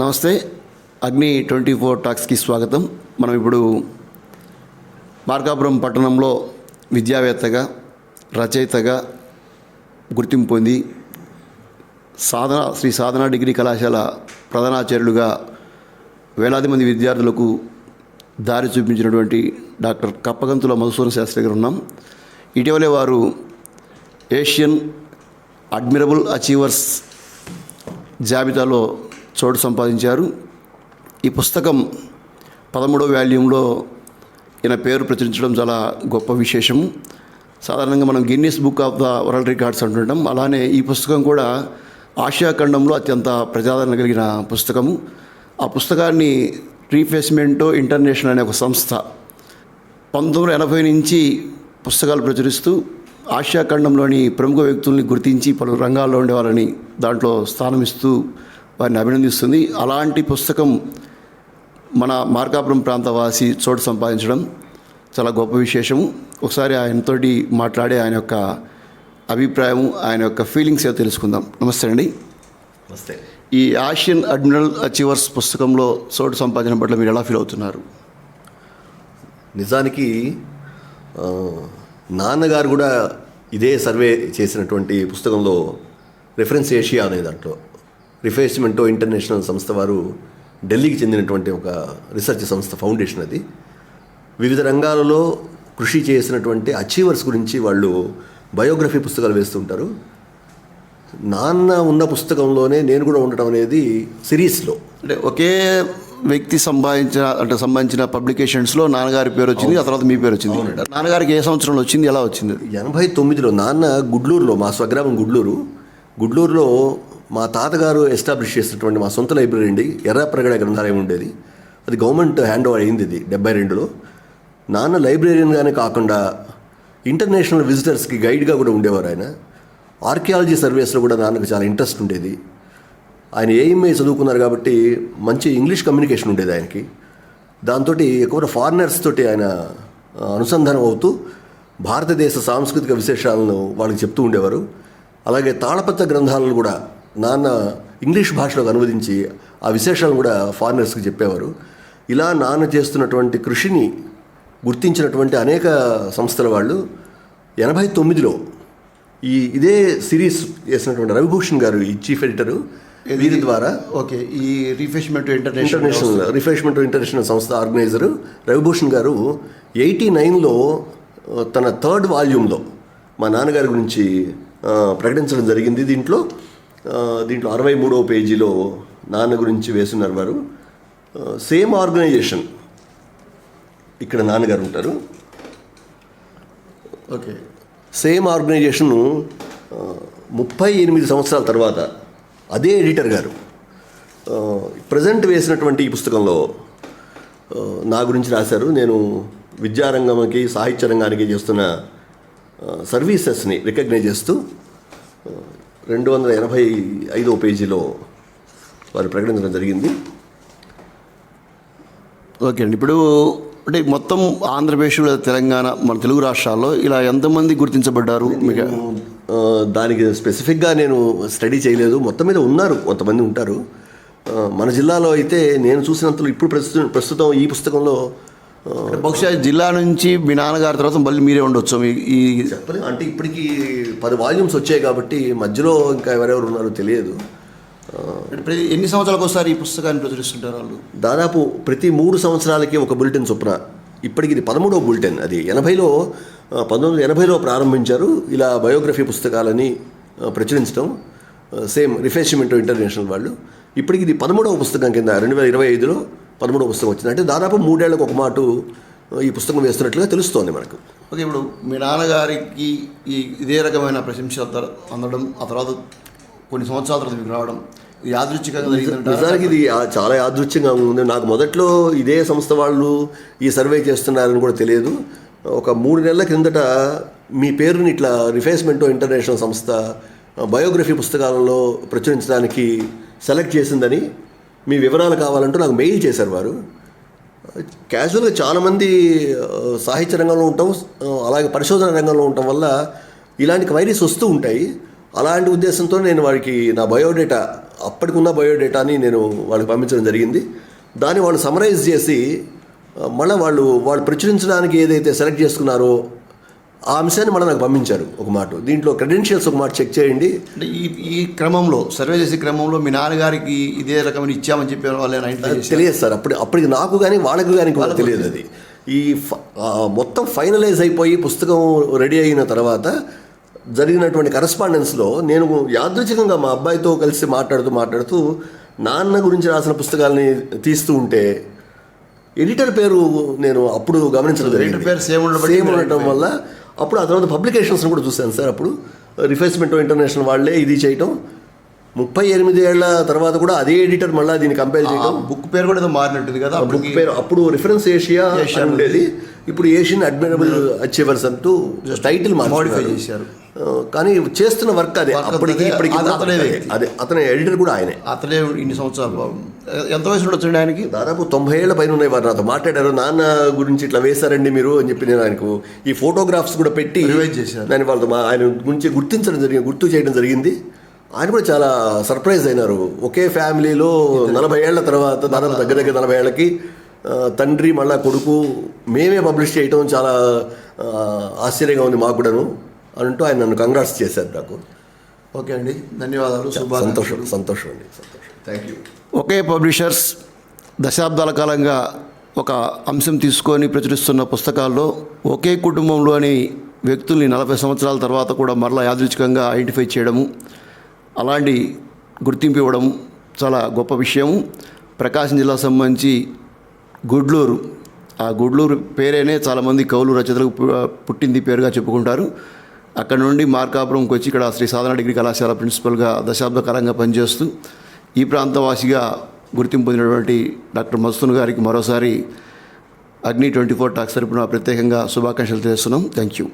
నమస్తే. అగ్ని twenty four టాక్స్కి స్వాగతం. మనం ఇప్పుడు మార్కాపురం పట్టణంలో విద్యావేత్తగా రచయితగా గుర్తింపు పొంది సాధన శ్రీ సాధన డిగ్రీ కళాశాల ప్రధానాచార్యులుగా వేలాది మంది విద్యార్థులకు దారి చూపించినటువంటి డాక్టర్ కప్పగంతుల మధుసూదన శాస్త్రి గారు ఉన్నాం. ఇటీవలే వారు ఏషియన్ అడ్మిరబుల్ అచీవర్స్ జాబితాలో చోటు సంపాదించారు. ఈ పుస్తకం పదమూడవ వాల్యూంలో ఈయన పేరు ప్రచురించడం చాలా గొప్ప విశేషము. సాధారణంగా మనం Guinness book of the world records అంటుంటాం. అలానే ఈ పుస్తకం కూడా ఆసియా ఖండంలో అత్యంత ప్రజాదరణ కలిగిన పుస్తకము. ఆ పుస్తకాన్ని రీఫేస్మెంటో ఇంటర్నేషనల్ అనే ఒక సంస్థ పంతొమ్మిది వందల ఎనభై నుంచి పుస్తకాలు ప్రచురిస్తూ ఆసియా ఖండంలోని ప్రముఖ వ్యక్తుల్ని గుర్తించి పలు రంగాల్లో ఉండే దాంట్లో స్థానం ఇస్తూ వారిని అభినందిస్తుంది. అలాంటి పుస్తకం మన మార్కాపురం ప్రాంతవాసి చోటు సంపాదించడం చాలా గొప్ప విశేషము. ఒకసారి ఆయనతోటి మాట్లాడి ఆయన యొక్క అభిప్రాయం ఆయన యొక్క ఫీలింగ్స్ ఏదో తెలుసుకుందాం. నమస్తే అండి. నమస్తే. ఈ ఆసియన్ అడ్మిరల్ అచీవర్స్ పుస్తకంలో చోటు సంపాదించడం పట్ల మీరు ఎలా ఫీల్ అవుతున్నారు? నిజానికి నాన్నగారు కూడా ఇదే సర్వే చేసినటువంటి పుస్తకంలో రిఫరెన్స్ ఏషియా అనే దాంట్లో రిఫ్రెష్మెంటో ఇంటర్నేషనల్ సంస్థ వారు ఢిల్లీకి చెందినటువంటి ఒక రీసెర్చ్ సంస్థ ఫౌండేషన్ అది. వివిధ రంగాలలో కృషి చేసినటువంటి అచీవర్స్ గురించి వాళ్ళు బయోగ్రఫీ పుస్తకాలు వేస్తుంటారు నాన్న ఉన్న పుస్తకంలోనే నేను కూడా ఉండటం అనేది సిరీస్లో. అంటే ఒకే వ్యక్తి సంపాదించిన అంటే సంబంధించిన పబ్లికేషన్స్లో నాన్నగారి పేరు వచ్చింది ఆ తర్వాత మీ పేరు వచ్చింది. నాన్నగారికి ఏ సంవత్సరంలో వచ్చింది ఎలా వచ్చింది? ఎనభై తొమ్మిదిలో నాన్న గుడ్లూరులో మా స్వగ్రామం గుడ్లూరు. గుడ్లూరులో మా తాతగారు ఎస్టాబ్లిష్ చేసినటువంటి మా సొంత లైబ్రరీ అండి. ఎర్రప్రగడ గ్రంథాలయం ఉండేది. అది గవర్నమెంట్ హ్యాండ్ ఓవర్ అయింది ఇది డెబ్బై రెండులో నాన్న లైబ్రరీయన్గానే కాకుండా ఇంటర్నేషనల్ విజిటర్స్కి గైడ్గా కూడా ఉండేవారు ఆయన. ఆర్కియాలజీ సర్వీస్లో కూడా నాన్నకు చాలా ఇంట్రెస్ట్ ఉండేది. ఆయన ఏఎంఏ చదువుకున్నారు కాబట్టి మంచి ఇంగ్లీష్ కమ్యూనికేషన్ ఉండేది ఆయనకి. దాంతో ఎక్కువ ఫారినర్స్ తోటి ఆయన అనుసంధానం అవుతూ భారతదేశ సాంస్కృతిక విశేషాలను వాళ్ళకి చెప్తూ ఉండేవారు. అలాగే తాళపత్ర గ్రంథాలను కూడా నాన్న ఇంగ్లీష్ భాషలోకి అనువదించి ఆ విశేషాలను కూడా ఫారినర్స్కి చెప్పేవారు. ఇలా నాన్న చేస్తున్నటువంటి కృషిని గుర్తించినటువంటి అనేక సంస్థల వాళ్ళు ఎనభై తొమ్మిదిలో ఈ ఇదే సిరీస్ చేసినటువంటి రవిభూషణ్ గారు ఈ చీఫ్ ఎడిటరు వీరి ద్వారా ఓకే ఈ refreshment international international refreshment international సంస్థ ఆర్గనైజరు రవిభూషణ్ గారు ఎయిటీ నైన్లో తన థర్డ్ వాల్యూమ్లో మా నాన్నగారి గురించి ప్రకటించడం జరిగింది. దీంట్లో దీంట్లో అరవై మూడవ పేజీలో నాన్న గురించి వేస్తున్నారు వారు. Same organisation. ఇక్కడ నాన్నగారు ఉంటారు. ఓకే. సేమ్ ఆర్గనైజేషన్ ముప్పై ఎనిమిది సంవత్సరాల తర్వాత అదే ఎడిటర్ గారు ప్రజెంట్ వేసినటువంటి ఈ పుస్తకంలో నా గురించి రాశారు. నేను విద్యారంగంకి సాహిత్య రంగానికి చేస్తున్న సర్వీసెస్ని రికగ్నైజ్ చేస్తూ రెండు వందల ఎనభై ఐదో పేజీలో వారు ప్రకటించడం జరిగింది. ఓకే అండి. ఇప్పుడు అంటే మొత్తం ఆంధ్రప్రదేశ్ తెలంగాణ మన తెలుగు రాష్ట్రాల్లో ఇలా ఎంతమంది గుర్తించబడ్డారు? మీకు దానికి స్పెసిఫిక్గా నేను స్టడీ చేయలేదు. మొత్తం మీద ఉన్నారు కొంతమంది ఉంటారు. మన జిల్లాలో అయితే నేను చూసినంతలో ఇప్పుడు ప్రస్తుతం ప్రస్తుతం ఈ పుస్తకంలో బహుశా జిల్లా నుంచి మీ నాన్నగారి తర్వాత మళ్ళీ మీరే ఉండొచ్చు. ఈ అంటే ఇప్పటికి పది వాల్యూమ్స్ వచ్చాయి కాబట్టి మధ్యలో ఇంకా ఎవరెవరు ఉన్నారో తెలియదు. ఎన్ని సంవత్సరాలకు ఒకసారి ఈ పుస్తకాన్ని ప్రచురిస్తుంటారు వాళ్ళు? దాదాపు ప్రతి మూడు సంవత్సరాలకి ఒక బులెటిన్ చొప్పున ఇప్పటికి ఇది పదమూడవ బులెటిన్ అది ఎనభైలో పంతొమ్మిది వందల ఎనభైలో ప్రారంభించారు. ఇలా బయోగ్రఫీ పుస్తకాలని ప్రచురించడం సేమ్ రిఫ్రెష్మెంట్ ఇంటర్నేషనల్ వాళ్ళు. ఇప్పటికి ఇది పదమూడవ పుస్తకం కింద రెండు వేల ఇరవై ఐదులో పదమూడవ పుస్తకం వచ్చింది. అంటే దాదాపు మూడేళ్ళకు ఒక మాట ఈ పుస్తకం వేస్తున్నట్లుగా తెలుస్తోంది మనకు. ఓకే ఇప్పుడు మీ నాన్నగారికి ఈ ఇదే రకమైన ప్రశంస అందడం ఆ తర్వాత కొన్ని సంవత్సరాల తర్వాత మీకు రావడం? నిజానికి ఇది చాలా యాదృచ్ఛంగా ఉంది. నాకు మొదట్లో ఇదే సంస్థ వాళ్ళు ఈ సర్వే చేస్తున్నారని కూడా తెలియదు. ఒక మూడు నెలల క్రిందట మీ పేరుని ఇట్లా రిఫేస్మెంటో ఇంటర్నేషనల్ సంస్థ బయోగ్రఫీ పుస్తకాలలో ప్రచురించడానికి సెలెక్ట్ చేసిందని మీ వివరాలు కావాలంటూ నాకు మెయిల్ చేశారు వారు. క్యాజువల్గా చాలామంది సాహిత్య రంగంలో ఉంటాం అలాగే పరిశోధన రంగంలో ఉండటం వల్ల ఇలాంటి క్వైరీస్ వస్తూ ఉంటాయి. అలాంటి ఉద్దేశంతో నేను వారికి నా బయోడేటా అప్పటికున్న బయోడేటాని నేను వాళ్ళకి పంపించడం జరిగింది. దాన్ని వాళ్ళు సమరైజ్ చేసి మళ్ళీ వాళ్ళు వాళ్ళు ప్రచురించడానికి ఏదైతే సెలెక్ట్ చేసుకున్నారో ఆ అంశాన్ని మళ్ళీ నాకు పంపించారు ఒక మాట. దీంట్లో క్రెడెన్షియల్స్ ఒక మాట చెక్ చేయండి. అంటే ఈ ఈ క్రమంలో సర్వే చేసే క్రమంలో మీ నాన్నగారికి ఇదే రకమైన ఇచ్చామని చెప్పి వాళ్ళు తెలియదు సార్. అప్పుడు అప్పటికి నాకు కానీ వాళ్ళకి కానీ తెలియదు అది. ఈ మొత్తం ఫైనలైజ్ అయిపోయి పుస్తకం రెడీ అయిన తర్వాత జరిగినటువంటి కరస్పాండెన్స్లో నేను యాదృచ్ఛికంగా మా అబ్బాయితో కలిసి మాట్లాడుతూ మాట్లాడుతూ నాన్న గురించి రాసిన పుస్తకాలని తీస్తూ ఉంటే ఎడిటర్ పేరు నేను అప్పుడు Editor జరిగింది. పేరు సేమ్ ఉండటం వల్ల అప్పుడు ఆ తర్వాత పబ్లికేషన్స్ కూడా చూశాను సార్ అప్పుడు. Uh, రిఫ్రెష్మెంట్ ఇంటర్నేషనల్ వాళ్ళే ఇది చేయటం. ముప్పై ఎనిమిది ఏళ్ళ తర్వాత కూడా అదే ఎడిటర్ మళ్ళీ దీన్ని కంపేర్ చేయడం. బుక్ పేరు కూడా ఏదో మారినట్టుంది కదా బుక్ పేరు అప్పుడు రిఫరెన్స్ ఏషియా ఉండేది. ఇప్పుడు ఏషియన్ అడ్మిరబుల్ అచీవర్స్ అంటూ టైటిల్ modify చేశారు. కానీ చేస్తున్న వర్క్ అదే. అప్పటికి ఇప్పటికి అది అతనే అదే, అతని ఎడిటర్ కూడా ఆయనే. అతనే ఇన్ని సంవత్సరాలు ఎంత వయసు ఉండొచ్చండి ఆయనకి? దాదాపు తొంభై ఏళ్ళ పైన ఉన్నాయి వారు నాతో మాట్లాడారు. నాన్న గురించి ఇట్లా వేశారండి మీరు అని చెప్పి నేను ఆయనకు ఈ ఫోటోగ్రాఫ్స్ కూడా పెట్టి Revise చేశారు. దాన్ని వాళ్ళతో ఆయన గురించి గుర్తించడం జరిగింది గుర్తు చేయడం జరిగింది. ఆయన కూడా చాలా సర్ప్రైజ్ అయినారు. ఒకే ఫ్యామిలీలో నలభై ఏళ్ళ తర్వాత దాదాపు దగ్గర దగ్గర నలభై ఏళ్ళకి తండ్రి మళ్ళా కొడుకు మేమే పబ్లిష్ చేయటం చాలా ఆశ్చర్యంగా ఉంది మాకు కూడాను. అంటూ ఆయన నన్ను కంగ్రాట్స్ చేశారు నాకు. ఓకే అండి. ధన్యవాదాలు. సంతోషం శుభాకాంక్షలు. సంతోషం అండి సంతోషం. థ్యాంక్ యూ ఒకే పబ్లిషర్స్ దశాబ్దాల కాలంగా ఒక అంశం తీసుకొని ప్రచురిస్తున్న పుస్తకాల్లో ఒకే కుటుంబంలోని వ్యక్తుల్ని నలభై సంవత్సరాల తర్వాత కూడా మరలా యాదృచ్ఛికంగా ఐడెంటిఫై చేయడము అలాంటి గుర్తింపు ఇవ్వడం చాలా గొప్ప విషయం. ప్రకాశం జిల్లా సంబంధించి గుడ్లూరు ఆ గుడ్లూరు పేరేనే చాలామంది కవులు రచయితలకు పుట్టింది పేరుగా చెప్పుకుంటారు. అక్కడ నుండి మార్కాపురంకి వచ్చి ఇక్కడ శ్రీ సాధన డిగ్రీ కళాశాల ప్రిన్సిపల్గా దశాబ్ద కాలంగా పనిచేస్తూ ఈ ప్రాంతవాసిగా గుర్తింపు పొందినటువంటి డాక్టర్ మస్తున్ గారికి మరోసారి అగ్ని ట్వంటీ ఫోర్ టాక్స్ తరపున ప్రత్యేకంగా శుభాకాంక్షలు తెలుస్తున్నాం థ్యాంక్ యూ.